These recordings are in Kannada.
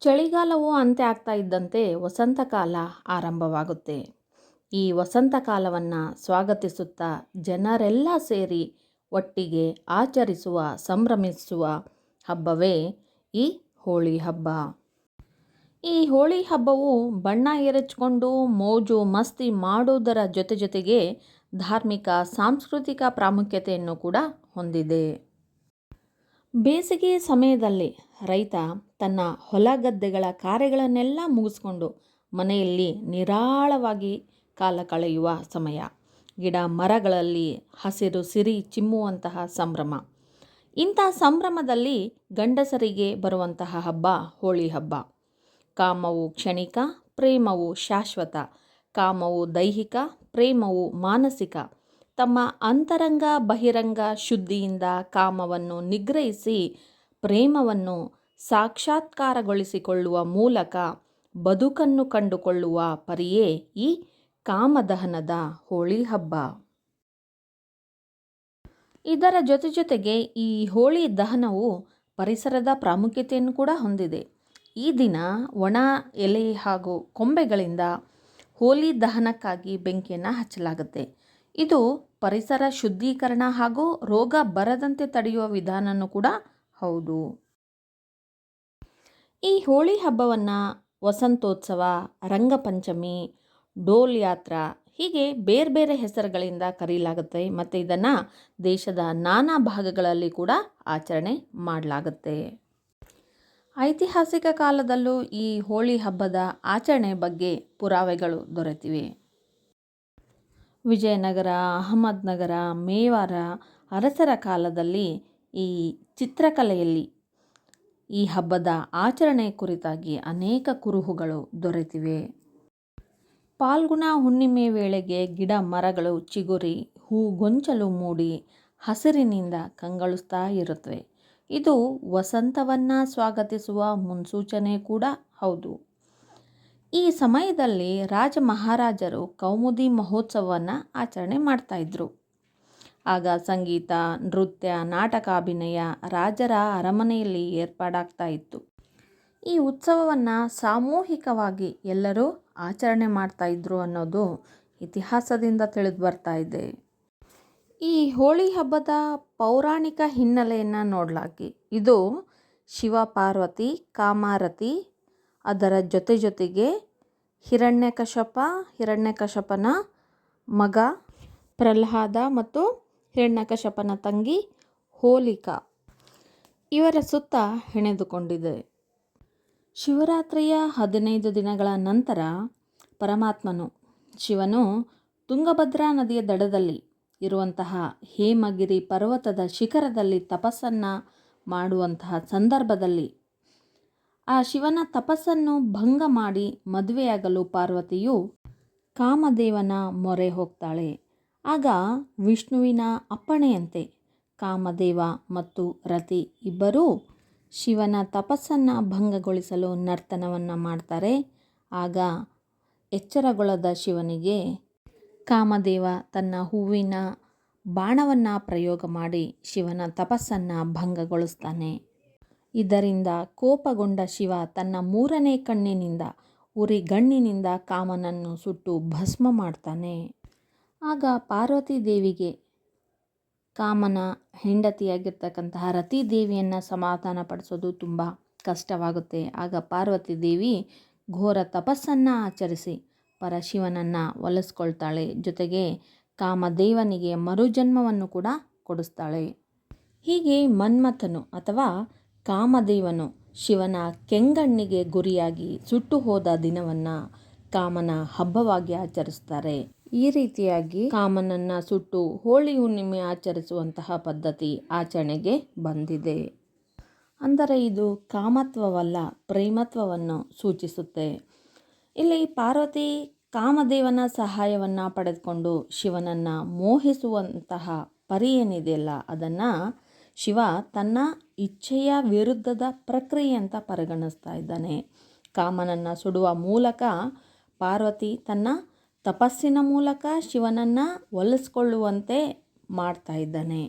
ಚಳಿಗಾಲವು ಅಂತ್ಯ ಆಗ್ತಾ ಇದ್ದಂತೆ ವಸಂತಕಾಲ ಆರಂಭವಾಗುತ್ತೆ. ಈ ವಸಂತಕಾಲವನ್ನು ಸ್ವಾಗತಿಸುತ್ತಾ ಜನರೆಲ್ಲ ಸೇರಿ ಒಟ್ಟಿಗೆ ಆಚರಿಸುವ, ಸಂಭ್ರಮಿಸುವ ಹಬ್ಬವೇ ಈ ಹೋಳಿ ಹಬ್ಬ. ಈ ಹೋಳಿ ಹಬ್ಬವು ಬಣ್ಣ ಎರಚಿಕೊಂಡು ಮೋಜು ಮಸ್ತಿ ಮಾಡುವುದರ ಜೊತೆ ಜೊತೆಗೆ ಧಾರ್ಮಿಕ, ಸಾಂಸ್ಕೃತಿಕ ಪ್ರಾಮುಖ್ಯತೆಯನ್ನು ಕೂಡ ಹೊಂದಿದೆ. ಬೇಸಿಗೆ ಸಮಯದಲ್ಲಿ ರೈತ ತನ್ನ ಹೊಲ ಗದ್ದೆಗಳ ಕಾರ್ಯಗಳನ್ನೆಲ್ಲ ಮುಗಿಸ್ಕೊಂಡು ಮನೆಯಲ್ಲಿ ನಿರಾಳವಾಗಿ ಕಾಲ ಕಳೆಯುವ ಸಮಯ. ಗಿಡ ಮರಗಳಲ್ಲಿ ಹಸಿರು ಸಿರಿ ಚಿಮ್ಮುವಂತಹ ಸಂಭ್ರಮ. ಇಂಥ ಸಂಭ್ರಮದಲ್ಲಿ ಗಂಡಸರಿಗೆ ಬರುವಂತಹ ಹಬ್ಬ ಹೋಳಿ ಹಬ್ಬ. ಕಾಮವು ಕ್ಷಣಿಕ, ಪ್ರೇಮವು ಶಾಶ್ವತ. ಕಾಮವು ದೈಹಿಕ, ಪ್ರೇಮವು ಮಾನಸಿಕ. ತಮ್ಮ ಅಂತರಂಗ ಬಹಿರಂಗ ಶುದ್ಧಿಯಿಂದ ಕಾಮವನ್ನು ನಿಗ್ರಹಿಸಿ ಪ್ರೇಮವನ್ನು ಸಾಕ್ಷಾತ್ಕಾರಗೊಳಿಸಿಕೊಳ್ಳುವ ಮೂಲಕ ಬದುಕನ್ನು ಕಂಡುಕೊಳ್ಳುವ ಪರಿಯೇ ಈ ಕಾಮದಹನದ ಹೋಳಿ ಹಬ್ಬ. ಇದರ ಜೊತೆ ಜೊತೆಗೆ ಈ ಹೋಳಿ ದಹನವು ಪರಿಸರದ ಪ್ರಾಮುಖ್ಯತೆಯನ್ನು ಕೂಡ ಹೊಂದಿದೆ. ಈ ದಿನ ಒಣ ಎಲೆ ಹಾಗೂ ಕೊಂಬೆಗಳಿಂದ ಹೋಲಿ ದಹನಕ್ಕಾಗಿ ಬೆಂಕಿಯನ್ನು ಹಚ್ಚಲಾಗುತ್ತೆ. ಇದು ಪರಿಸರ ಶುದ್ಧೀಕರಣ ಹಾಗೂ ರೋಗ ಬರದಂತೆ ತಡೆಯುವ ವಿಧಾನನೂ ಕೂಡ ಹೌದು. ಈ ಹೋಳಿ ಹಬ್ಬವನ್ನು ವಸಂತೋತ್ಸವ, ರಂಗಪಂಚಮಿ, ಡೋಲ್ ಯಾತ್ರಾ ಹೀಗೆ ಬೇರೆ ಬೇರೆ ಹೆಸರುಗಳಿಂದ ಕರೆಯಲಾಗುತ್ತೆ ಮತ್ತು ಇದನ್ನು ದೇಶದ ನಾನಾ ಭಾಗಗಳಲ್ಲಿ ಕೂಡ ಆಚರಣೆ ಮಾಡಲಾಗುತ್ತೆ. ಐತಿಹಾಸಿಕ ಕಾಲದಲ್ಲೂ ಈ ಹೋಳಿ ಹಬ್ಬದ ಆಚರಣೆ ಬಗ್ಗೆ ಪುರಾವೆಗಳು ದೊರೆತಿವೆ. ವಿಜಯನಗರ, ಅಹಮದ್ನಗರ, ಮೇವಾರ, ಅರಸರ ಕಾಲದಲ್ಲಿ ಈ ಚಿತ್ರಕಲೆಯಲ್ಲಿ ಈ ಹಬ್ಬದ ಆಚರಣೆ ಕುರಿತಾಗಿ ಅನೇಕ ಕುರುಹುಗಳು ದೊರೆತಿವೆ. ಪಾಲ್ಗುಣ ಹುಣ್ಣಿಮೆ ವೇಳೆಗೆ ಗಿಡ ಮರಗಳು ಚಿಗುರಿ, ಹೂ ಗೊಂಚಲು ಮೂಡಿ ಹಸಿರಿನಿಂದ ಕಂಗೊಳಿಸ್ತಾ ಇರುತ್ತವೆ. ಇದು ವಸಂತವನ್ನು ಸ್ವಾಗತಿಸುವ ಮುನ್ಸೂಚನೆ ಕೂಡ ಹೌದು. ಈ ಸಮಯದಲ್ಲಿ ರಾಜ ಮಹಾರಾಜರು ಕೌಮುದಿ ಮಹೋತ್ಸವವನ್ನು ಆಚರಣೆ ಮಾಡ್ತಾಯಿದ್ರು ಆಗ ಸಂಗೀತ, ನೃತ್ಯ ನಾಟಕಾಭಿನಯ ರಾಜರ ಅರಮನೆಯಲ್ಲಿ ಏರ್ಪಾಡಾಗ್ತಾ ಇತ್ತು. ಈ ಉತ್ಸವವನ್ನು ಸಾಮೂಹಿಕವಾಗಿ ಎಲ್ಲರೂ ಆಚರಣೆ ಮಾಡ್ತಾಯಿದ್ರು ಅನ್ನೋದು ಇತಿಹಾಸದಿಂದ ತಿಳಿದು ಬರ್ತಾ ಇದೆ. ಈ ಹೋಳಿ ಹಬ್ಬದ ಪೌರಾಣಿಕ ಹಿನ್ನೆಲೆಯನ್ನು ನೋಡಲಾಗಿ ಇದು ಶಿವ ಪಾರ್ವತಿ ಕಾಮಾರತಿ ಅದರ ಜೊತೆ ಜೊತೆಗೆ ಹಿರಣ್ಯಕಶಪ, ಹಿರಣ್ಯಕಶಪನ ಮಗ ಪ್ರಹ್ಲಾದ ಮತ್ತು ಹಿರಣ್ಯಕಶಪನ ತಂಗಿ ಹೋಲಿಕಾ. ಇವರ ಸುತ್ತ ಹೆಣೆದುಕೊಂಡಿದೆ. ಶಿವರಾತ್ರಿಯ ಹದಿನೈದು ದಿನಗಳ ನಂತರ ಪರಮಾತ್ಮನು ಶಿವನು ತುಂಗಭದ್ರಾ ನದಿಯ ದಡದಲ್ಲಿ ಇರುವಂತಹ ಹೇಮಗಿರಿ ಪರ್ವತದ ಶಿಖರದಲ್ಲಿ ತಪಸ್ಸನ್ನು ಮಾಡುವಂತಹ ಸಂದರ್ಭದಲ್ಲಿ ಆ ಶಿವನ ತಪಸ್ಸನ್ನು ಭಂಗ ಮಾಡಿ ಮದುವೆಯಾಗಲು ಪಾರ್ವತಿಯು ಕಾಮದೇವನ ಮೊರೆ ಹೋಗ್ತಾಳೆ. ಆಗ ವಿಷ್ಣುವಿನ ಅಪ್ಪಣೆಯಂತೆ ಕಾಮದೇವ ಮತ್ತು ರತಿ ಇಬ್ಬರೂ ಶಿವನ ತಪಸ್ಸನ್ನು ಭಂಗಗೊಳಿಸಲು ನರ್ತನವನ್ನು ಮಾಡ್ತಾರೆ. ಆಗ ಎಚ್ಚರಗೊಳ್ಳದ ಶಿವನಿಗೆ ಕಾಮದೇವ ತನ್ನ ಹೂವಿನ ಬಾಣವನ್ನು ಪ್ರಯೋಗ ಮಾಡಿ ಶಿವನ ತಪಸ್ಸನ್ನು ಭಂಗಗೊಳಿಸ್ತಾನೆ. ಇದರಿಂದ ಕೋಪಗೊಂಡ ಶಿವ ತನ್ನ ಮೂರನೇ ಕಣ್ಣಿನಿಂದ ಉರಿಗಣ್ಣಿನಿಂದ ಕಾಮನನ್ನು ಸುಟ್ಟು ಭಸ್ಮ ಮಾಡ್ತಾನೆ. ಆಗ ಪಾರ್ವತಿ ದೇವಿಗೆ ಕಾಮನ ಹೆಂಡತಿಯಾಗಿರ್ತಕ್ಕಂತಹ ರತಿ ದೇವಿಯನ್ನು ಸಮಾಧಾನ ಪಡಿಸೋದು ತುಂಬ ಕಷ್ಟವಾಗುತ್ತೆ. ಆಗ ಪಾರ್ವತಿ ದೇವಿ ಘೋರ ತಪಸ್ಸನ್ನು ಆಚರಿಸಿ ಪರಶಿವನನ್ನು ಒಲಿಸ್ಕೊಳ್ತಾಳೆ. ಜೊತೆಗೆ ಕಾಮದೇವನಿಗೆ ಮರುಜನ್ಮವನ್ನು ಕೂಡ ಕೊಡಿಸ್ತಾಳೆ. ಹೀಗೆ ಮನ್ಮಥನು ಅಥವಾ ಕಾಮದೇವನು ಶಿವನ ಕೆಂಗಣ್ಣಿಗೆ ಗುರಿಯಾಗಿ ಸುಟ್ಟು ಹೋದ ದಿನವನ್ನು ಕಾಮನ ಹಬ್ಬವಾಗಿ ಆಚರಿಸ್ತಾರೆ. ಈ ರೀತಿಯಾಗಿ ಕಾಮನನ್ನು ಸುಟ್ಟು ಹೋಳಿ ಹುಣ್ಣಿಮೆ ಆಚರಿಸುವಂತಹ ಪದ್ಧತಿ ಆಚರಣೆಗೆ ಬಂದಿದೆ. ಅಂದರೆ ಇದು ಕಾಮತ್ವವಲ್ಲ, ಪ್ರೇಮತ್ವವನ್ನು ಸೂಚಿಸುತ್ತೆ. ಇಲ್ಲಿ ಪಾರ್ವತಿ ಕಾಮದೇವನ ಸಹಾಯವನ್ನು ಪಡೆದುಕೊಂಡು ಶಿವನನ್ನು ಮೋಹಿಸುವಂತಹ ಪರಿ ಏನಿದೆಯಲ್ಲ, ಅದನ್ನು ಶಿವ ತನ್ನ ಇಚ್ಛೆಯ ವಿರುದ್ಧದ ಪ್ರಕ್ರಿಯೆ ಅಂತ ಪರಿಗಣಿಸ್ತಾ ಇದ್ದಾನೆ. ಕಾಮನನ್ನು ಸುಡುವ ಮೂಲಕ ಪಾರ್ವತಿ ತನ್ನ ತಪಸ್ಸಿನ ಮೂಲಕ ಶಿವನನ್ನು ಒಲಿಸ್ಕೊಳ್ಳುವಂತೆ ಮಾಡ್ತಾ ಇದ್ದಾನೆ.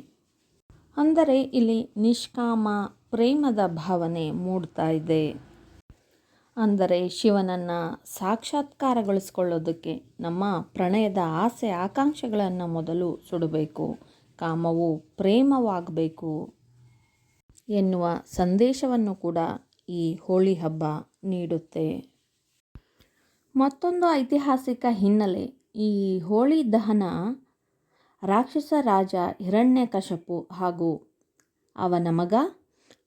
ಅಂದರೆ ಇಲ್ಲಿ ನಿಷ್ಕಾಮ ಪ್ರೇಮದ ಭಾವನೆ ಮೂಡ್ತಾ ಇದೆ. ಅಂದರೆ ಶಿವನನ್ನು ಸಾಕ್ಷಾತ್ಕಾರಗೊಳಿಸ್ಕೊಳ್ಳೋದಕ್ಕೆ ನಮ್ಮ ಪ್ರಣಯದ ಆಸೆ, ಆಕಾಂಕ್ಷೆಗಳನ್ನು ಮೊದಲು ಸುಡಬೇಕು. ಕಾಮವು ಪ್ರೇಮವಾಗಬೇಕು ಎನ್ನುವ ಸಂದೇಶವನ್ನು ಕೂಡ ಈ ಹೋಳಿ ಹಬ್ಬ ನೀಡುತ್ತೆ. ಮತ್ತೊಂದು ಐತಿಹಾಸಿಕ ಹಿನ್ನೆಲೆ, ಈ ಹೋಳಿ ದಹನ ರಾಕ್ಷಸ ರಾಜ ಹಿರಣ್ಯಕಶಪು ಹಾಗೂ ಅವನ ಮಗ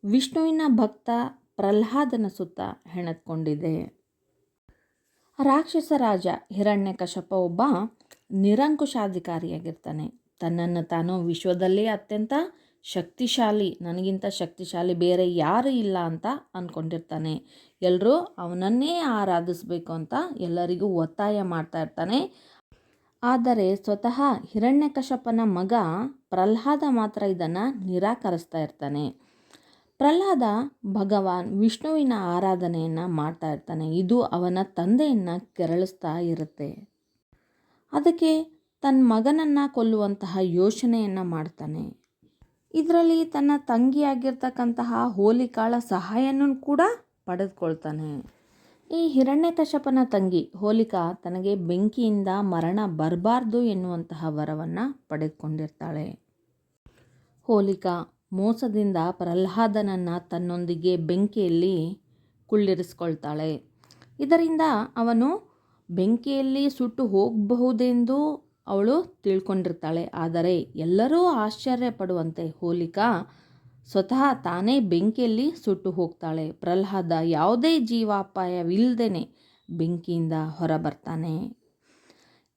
ವಿಷ್ಣುವಿನ ಭಕ್ತ ಪ್ರಹ್ಲಾದನ ಸುತ್ತ ಹೆಣೆದುಕೊಂಡಿದೆ ರಾಕ್ಷಸ ರಾಜ ಹಿರಣ್ಯಕಶಪ ಒಬ್ಬ ನಿರಂಕುಶಾಧಿಕಾರಿಯಾಗಿರ್ತಾನೆ. ತನ್ನನ್ನು ತಾನು ವಿಶ್ವದಲ್ಲೇ ಅತ್ಯಂತ ಶಕ್ತಿಶಾಲಿ, ನನಗಿಂತ ಶಕ್ತಿಶಾಲಿ ಬೇರೆ ಯಾರು ಇಲ್ಲ ಅಂತ ಅಂದ್ಕೊಂಡಿರ್ತಾನೆ ಎಲ್ಲರೂ ಅವನನ್ನೇ ಆರಾಧಿಸಬೇಕು ಅಂತ ಎಲ್ಲರಿಗೂ ಒತ್ತಾಯ ಮಾಡ್ತಾ ಇರ್ತಾನೆ. ಆದರೆ ಸ್ವತಃ ಹಿರಣ್ಯಕಶಪನ ಮಗ ಪ್ರಹ್ಲಾದ ಮಾತ್ರ ಇದನ್ನು ನಿರಾಕರಿಸ್ತಾ ಇರ್ತಾನೆ. ಪ್ರಹ್ಲಾದ ಭಗವಾನ್ ವಿಷ್ಣುವಿನ ಆರಾಧನೆಯನ್ನು ಮಾಡ್ತಾ ಇರ್ತಾನೆ. ಇದು ಅವನ ತಂದೆಯನ್ನು ಕೆರಳಿಸ್ತಾ ಇರುತ್ತೆ. ಅದಕ್ಕೆ ತನ್ನ ಮಗನನ್ನು ಕೊಲ್ಲುವಂತಹ ಯೋಚನೆಯನ್ನು ಮಾಡ್ತಾನೆ. ಇದರಲ್ಲಿ ತನ್ನ ತಂಗಿಯಾಗಿರ್ತಕ್ಕಂತಹ ಹೋಲಿಕಾಳ ಸಹಾಯನೂ ಕೂಡ ಪಡೆದುಕೊಳ್ತಾನೆ. ಈ ಹಿರಣ್ಯಕಶಪನ ತಂಗಿ ಹೋಲಿಕಾ ತನಗೆ ಬೆಂಕಿಯಿಂದ ಮರಣ ಬರಬಾರ್ದು ಎನ್ನುವಂತಹ ವರವನ್ನು ಪಡೆದುಕೊಂಡಿರ್ತಾಳೆ. ಹೋಲಿಕಾ ಮೋಸದಿಂದ ಪ್ರಹ್ಲಾದನನ್ನು ತನ್ನೊಂದಿಗೆ ಬೆಂಕಿಯಲ್ಲಿ ಕುಳ್ಳಿರಿಸ್ಕೊಳ್ತಾಳೆ. ಇದರಿಂದ ಅವನು ಬೆಂಕಿಯಲ್ಲಿ ಸುಟ್ಟು ಹೋಗಬಹುದೆಂದು ಅವಳು ತಿಳ್ಕೊಂಡಿರ್ತಾಳೆ. ಆದರೆ ಎಲ್ಲರೂ ಆಶ್ಚರ್ಯ ಪಡುವಂತೆ ಹೋಲಿಕಾ ಸ್ವತಃ ತಾನೇ ಬೆಂಕಿಯಲ್ಲಿ ಸುಟ್ಟು ಹೋಗ್ತಾಳೆ. ಪ್ರಹ್ಲಾದ ಯಾವುದೇ ಜೀವಾಪಾಯವಿಲ್ಲದೇ ಬೆಂಕಿಯಿಂದ ಹೊರಬರ್ತಾನೆ.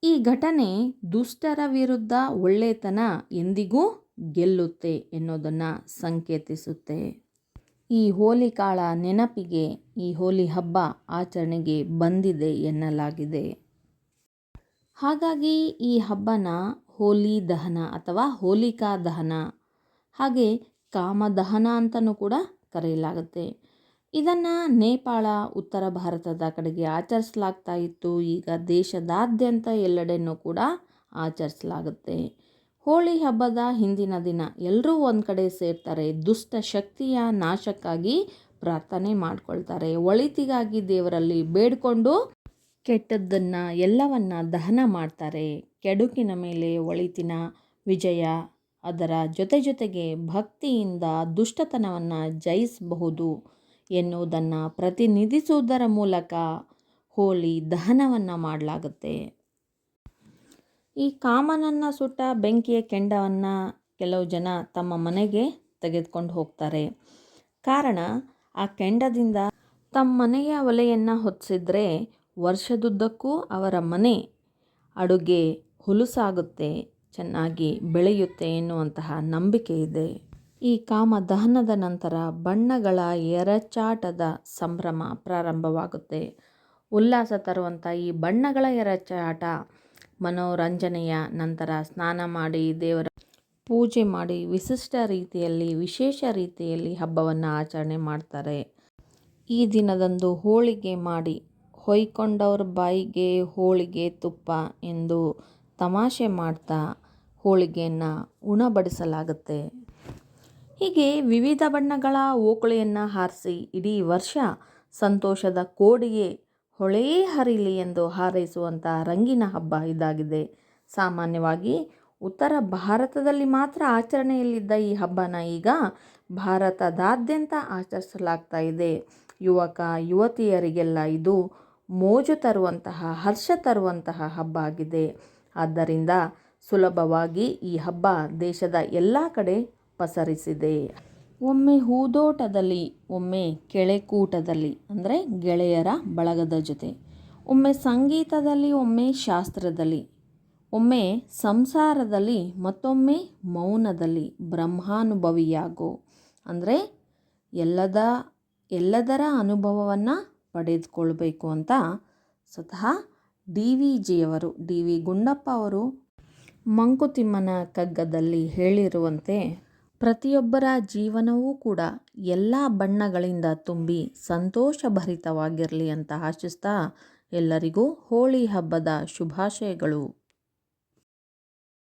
ಈ ಘಟನೆ ದುಷ್ಟರ ವಿರುದ್ಧ ಒಳ್ಳೆತನ ಎಂದಿಗೂ ಗೆಲ್ಲುತ್ತೆ ಎನ್ನುವುದನ್ನು ಸಂಕೇತಿಸುತ್ತೆ. ಈ ಹೋಲಿಕಾಳ ನೆನಪಿಗೆ ಈ ಹೋಲಿ ಹಬ್ಬ ಆಚರಣೆಗೆ ಬಂದಿದೆ ಎನ್ನಲಾಗಿದೆ. ಹಾಗಾಗಿ ಈ ಹಬ್ಬನ ಹೋಲಿ ದಹನ ಅಥವಾ ಹೋಲಿಕಾ ದಹನ, ಹಾಗೆ ಕಾಮದಹನ ಅಂತಲೂ ಕೂಡ ಕರೆಯಲಾಗುತ್ತೆ. ಇದನ್ನು ನೇಪಾಳ, ಉತ್ತರ ಭಾರತದ ಕಡೆಗೆ ಆಚರಿಸಲಾಗ್ತಾ ಇತ್ತು. ಈಗ ದೇಶದಾದ್ಯಂತ ಎಲ್ಲೆಡೆನೂ ಕೂಡ ಆಚರಿಸಲಾಗುತ್ತೆ. ಹೋಳಿ ಹಬ್ಬದ ಹಿಂದಿನ ದಿನ ಎಲ್ಲರೂ ಒಂದು ಕಡೆ ಸೇರ್ತಾರೆ. ದುಷ್ಟ ಶಕ್ತಿಯ ನಾಶಕ್ಕಾಗಿ ಪ್ರಾರ್ಥನೆ ಮಾಡ್ಕೊಳ್ತಾರೆ. ಒಳಿತಿಗಾಗಿ ದೇವರಲ್ಲಿ ಬೇಡಿಕೊಂಡು ಕೆಟ್ಟದ್ದನ್ನು ಎಲ್ಲವನ್ನ ದಹನ ಮಾಡ್ತಾರೆ. ಕೆಡುಕಿನ ಮೇಲೆ ಒಳಿತಿನ ವಿಜಯ ಅದರ ಜೊತೆ ಜೊತೆಗೆ ಭಕ್ತಿಯಿಂದ ದುಷ್ಟತನವನ್ನು ಜಯಿಸಬಹುದು ಎನ್ನುವುದನ್ನು ಪ್ರತಿನಿಧಿಸುವುದರ ಮೂಲಕ ಹೋಳಿ ದಹನವನ್ನು ಮಾಡಲಾಗುತ್ತೆ. ಈ ಕಾಮನನ್ನು ಸುಟ್ಟ ಬೆಂಕಿಯ ಕೆಂಡವನ್ನು ಕೆಲವು ಜನ ತಮ್ಮ ಮನೆಗೆ ತೆಗೆದುಕೊಂಡು ಹೋಗ್ತಾರೆ. ಕಾರಣ ಆ ಕೆಂಡದಿಂದ ತಮ್ಮ ಮನೆಯ ಒಲೆಯನ್ನು ಹೊತ್ತಿಸಿದ್ರೆ ವರ್ಷದುದ್ದಕ್ಕೂ ಅವರ ಮನೆ ಅಡುಗೆ ಹುಲುಸಾಗುತ್ತೆ, ಚೆನ್ನಾಗಿ ಬೆಳೆಯುತ್ತೆ ಎನ್ನುವಂತಹ ನಂಬಿಕೆ ಇದೆ. ಈ ಕಾಮ ದಹನದ ನಂತರ ಬಣ್ಣಗಳ ಎರಚಾಟದ ಸಂಭ್ರಮ ಪ್ರಾರಂಭವಾಗುತ್ತೆ. ಉಲ್ಲಾಸ ತರುವಂಥ ಈ ಬಣ್ಣಗಳ ಎರಚಾಟ ಮನೋರಂಜನೆಯ ನಂತರ ಸ್ನಾನ ಮಾಡಿ ದೇವರ ಪೂಜೆ ಮಾಡಿ ವಿಶಿಷ್ಟ ರೀತಿಯಲ್ಲಿ, ವಿಶೇಷ ರೀತಿಯಲ್ಲಿ ಹಬ್ಬವನ್ನು ಆಚರಣೆ ಮಾಡ್ತಾರೆ. ಈ ದಿನದಂದು ಹೋಳಿಗೆ ಮಾಡಿ ಹೊಯ್ಕೊಂಡವ್ರ ಬಾಯಿಗೆ ಹೋಳಿಗೆ ತುಪ್ಪ ಎಂದು ತಮಾಷೆ ಮಾಡ್ತಾ ಹೋಳಿಗೆಯನ್ನು ಉಣಬಡಿಸಲಾಗುತ್ತೆ. ಹೀಗೆ ವಿವಿಧ ಬಣ್ಣಗಳ ಓಕುಳಿಯನ್ನು ಹಾರಿಸಿ ಇಡೀ ವರ್ಷ ಸಂತೋಷದ ಕೋಡಿಗೆ ಹೊಳೆಯೇ ಹರಿಲಿ ಎಂದು ಹಾರೈಸುವಂಥ ರಂಗಿನ ಹಬ್ಬ ಇದಾಗಿದೆ. ಸಾಮಾನ್ಯವಾಗಿ ಉತ್ತರ ಭಾರತದಲ್ಲಿ ಮಾತ್ರ ಆಚರಣೆಯಲ್ಲಿದ್ದ ಈ ಹಬ್ಬನ ಈಗ ಭಾರತದಾದ್ಯಂತ ಆಚರಿಸಲಾಗ್ತಾ ಇದೆ. ಯುವಕ, ಯುವತಿಯರಿಗೆಲ್ಲ ಇದು ಮೋಜು ತರುವಂತಹ, ಹರ್ಷ ತರುವಂತಹ ಹಬ್ಬ ಆಗಿದೆ. ಆದ್ದರಿಂದ ಸುಲಭವಾಗಿ ಈ ಹಬ್ಬ ದೇಶದ ಎಲ್ಲ ಕಡೆ ಪಸರಿಸಿದೆ. ಒಮ್ಮೆ ಹೂದೋಟದಲ್ಲಿ, ಒಮ್ಮೆ ಕೆಳೆಕೂಟದಲ್ಲಿ, ಅಂದರೆ ಗೆಳೆಯರ ಬಳಗದ ಜೊತೆ, ಒಮ್ಮೆ ಸಂಗೀತದಲ್ಲಿ, ಒಮ್ಮೆ ಶಾಸ್ತ್ರದಲ್ಲಿ, ಒಮ್ಮೆ ಸಂಸಾರದಲ್ಲಿ, ಮತ್ತೊಮ್ಮೆ ಮೌನದಲ್ಲಿ ಬ್ರಹ್ಮಾನುಭವಿಯಾಗೋ. ಅಂದರೆ ಎಲ್ಲದ, ಎಲ್ಲದರ ಅನುಭವವನ್ನು ಪಡೆದುಕೊಳ್ಬೇಕು ಅಂತ ಸ್ವತಃ ಡಿ ವಿ ಜಿಯವರು, ಡಿ ವಿ ಗುಂಡಪ್ಪ ಅವರು ಮಂಕುತಿಮ್ಮನ ಕಗ್ಗದಲ್ಲಿ ಹೇಳಿರುವಂತೆ ಪ್ರತಿಯೊಬ್ಬರ ಜೀವನವೂ ಕೂಡ ಎಲ್ಲ ಬಣ್ಣಗಳಿಂದ ತುಂಬಿ ಸಂತೋಷಭರಿತವಾಗಿರಲಿ ಅಂತ ಆಶಿಸ್ತಾ ಎಲ್ಲರಿಗೂ ಹೋಳಿ ಹಬ್ಬದ ಶುಭಾಶಯಗಳು.